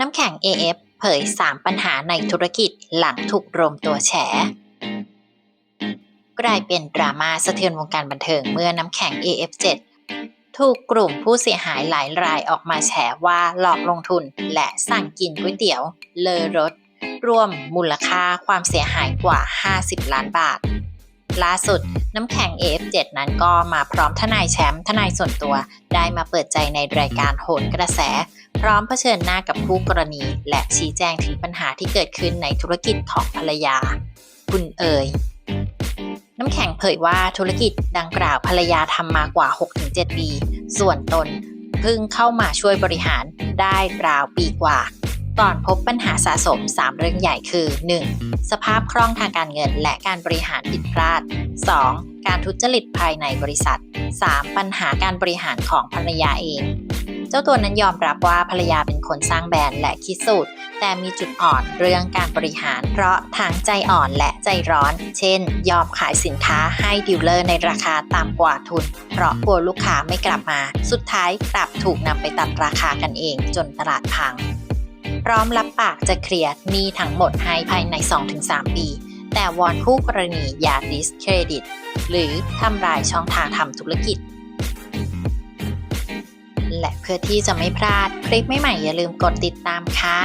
น้ำแข็ง AF เผย 3 ปัญหาในธุรกิจหลังถูกรวมตัวแฉ กลายเป็นดราม่าสะเทือนวงการบันเทิงเมื่อน้ำแข็ง AF7 ถูกกลุ่มผู้เสียหายหลายรายออกมาแฉว่าหลอกลงทุนและสั่งกินก๋วยเตี๋ยว เลอรถ รวมมูลค่าความเสียหายกว่า 50 ล้านบาท ล่าสุด น้ำแข็ง AF7 นั้นก็มาพร้อมทนายแชมป์ทนายส่วนตัว ได้มาเปิดใจในรายการโหนกระแส พร้อมเผชิญหน้ากับคู่กรณี และชี้แจงถึงปัญหาที่เกิดขึ้นในธุรกิจของภรรยา คุณเอ๋ยน้ำแข็งเผยว่าธุรกิจดังกล่าวภรรยาทำมากว่า 6-7 ปี ส่วนตนเพิ่งเข้ามาช่วยบริหารได้ราวปีกว่า ก่อนพบปัญหาสะสม 3 เรื่องใหญ่คือ 1. สภาพคล่องทางการเงินและการบริหารผิดพลาด 2. การทุจริตภายในบริษัท 3. ปัญหาการบริหารของภรรยาเอง เจ้าตัวนั้นยอมรับว่าภรรยาเป็นคนสร้างแบรนด์และคิดสูตร แต่มีจุดอ่อนเรื่องการบริหาร เพราะทางใจอ่อนและใจร้อน เช่น ยอมขายสินค้าให้ดีลเลอร์ในราคาต่ำกว่าทุน เพราะกลัวลูกค้าไม่กลับมา สุดท้ายกลับถูกนำไปตัดราคากันเองจนตลาดพัง พร้อมรับปากจะเคลียร์หนี้ทั้งหมดให้ภายใน 2-3 ปี แต่วอนคู่กรณีอย่าดิสเครดิต หรือทำลายช่องทางทำธุรกิจ และเพื่อที่จะไม่พลาดคลิปใหม่ๆอย่าลืมกดติดตามค่ะ